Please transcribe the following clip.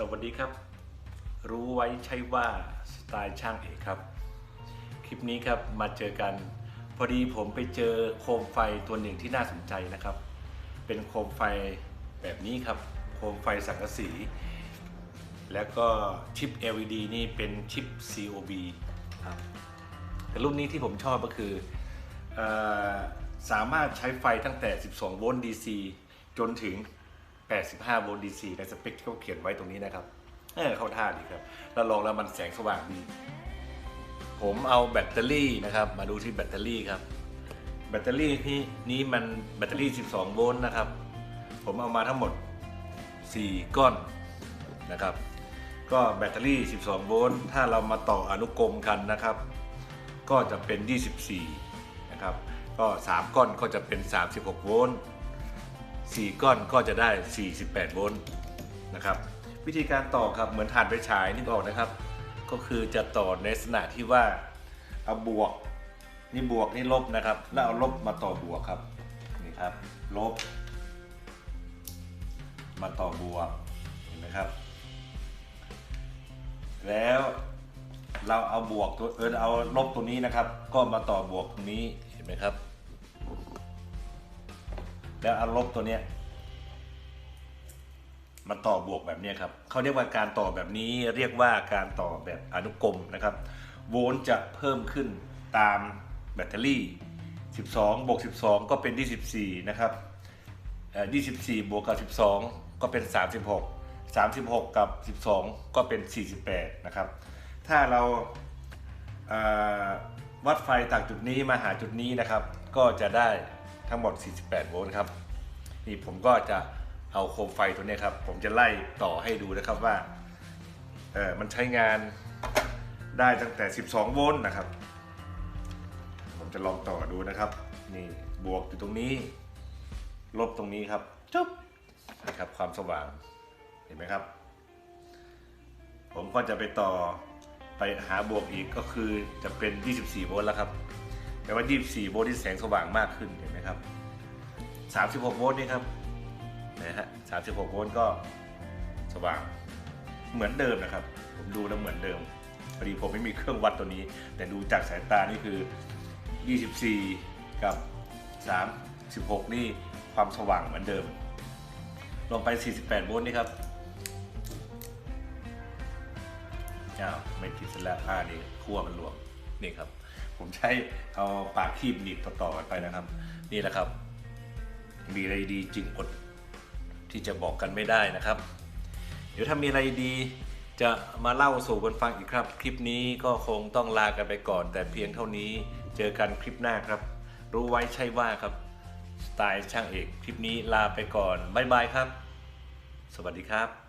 สวัสดีครับ รู้ไว้ใช่ว่าสไตล์ช่างเอกครับ คลิปนี้ครับมาเจอกัน พอดีผมไปเจอโคมไฟตัวหนึ่งที่น่าสนใจนะครับ เป็นโคมไฟแบบนี้ครับ โคมไฟสังกะสี แล้วก็ชิป LED นี่เป็นชิป COB ครับแต่รุ่นนี้ที่ผมชอบก็คือออสามารถใช้ไฟตั้งแต่ 12 โวลต์ DC จนถึง 85 โวลต์ DC ในสเปคที่เขาเขียนไว้ตรงนี้นะครับเออเข้าท่าดีครับ แล้วลองแล้วมันแสงสว่างดี ผมเอาแบตเตอรี่นะครับ มาดูที่แบตเตอรี่ครับ แบตเตอรี่ที่นี้มันแบตเตอรี่ 12 โวลต์นะครับ ผมเอามาทั้งหมด 4 ก้อนนะครับ ก็แบตเตอรี่ 12 โวลต์ ถ้าเรามาต่ออนุกรมกันนะครับ ก็จะเป็น 24 นะครับ ก็ 3 ก้อนก็จะเป็น 36 โวลต์ 4 ก้อนก็จะได้ 48 โวลต์นะครับ วิธีการต่อครับเหมือนถ่านไฟฉายนึกออกนะครับ ก็คือจะต่อในลักษณะที่ว่าเอาบวกนี่บวกนี่ลบนะครับ แล้วเอาลบมาต่อบวกครับนี่ครับ ลบ มาต่อบวกเห็นไหมครับ แล้วเราเอาบวกตัวเออเอาลบตัวนี้นะครับ ก็มาต่อบวกตรงนี้เห็นไหมครับ แล้วเอาลบตัวเนี้ยมาต่อบวกแบบนี้ครับเขาเรียกว่าการต่อแบบนี้เรียกว่าการต่อแบบอนุกรมนะครับ โวลต์จะเพิ่มขึ้นตามแบตเตอรี่ 12บวก12 ก็เป็น 24 นะครับ24 บวกกับ 12 ก็เป็น 36 36 กับ 12 ก็เป็น 48 นะครับ ถ้าเราเอ่อวัดไฟจากจุดนี้มาหาจุดนี้นะครับ ก็จะได้ ทั้งหมด 48 โวลต์ครับ นี่ผมก็จะเอาโคมไฟตัวนี้ครับ ผมจะไล่ต่อให้ดูนะครับว่า เออมันใช้งานได้ตั้งแต่ 12 โวลต์นะครับ ผมจะลองต่อดูนะครับ นี่บวกอยู่ตรงนี้ ลบตรงนี้ครับจบนะครับความสว่าง เห็นไหมครับ ผมก็จะไปต่อไปหาบวกอีกก็คือจะเป็น 24 โวลต์แล้วครับ แต่ว่า 24 โวลต์ที่แสงสว่างมากขึ้นเห็นไหมครับ 36 โวลต์นี่ครับนะฮะ 36 โวลต์ก็สว่างเหมือนเดิมนะครับ ผมดูแล้วเหมือนเดิมพอดีผมไม่มีเครื่องวัดตัวนี้ แต่ดูจากสายตานี่คือ 24 กับ 36 นี่ความสว่างเหมือนเดิม ลงไป 48 โวลต์นี่ครับอ้าวไม่ติดซะแล้วผ้านี่ขั้วมันหลวมนี่ครับ ผมใช้เอาปากคีบหนีบต่อๆกันไปนะครับ นี่แหละครับ มีอะไรดีจึงอดที่จะบอกกันไม่ได้นะครับ เดี๋ยวถ้ามีอะไรดีจะมาเล่าสู่กันฟังอีกครับ คลิปนี้ก็คงต้องลากันไปก่อน แต่เพียงเท่านี้เจอกันคลิปหน้าครับ รู้ไว้ใช่ว่าครับ สไตล์ช่างเอกคลิปนี้ลาไปก่อนบ๊ายบายครับ สวัสดีครับ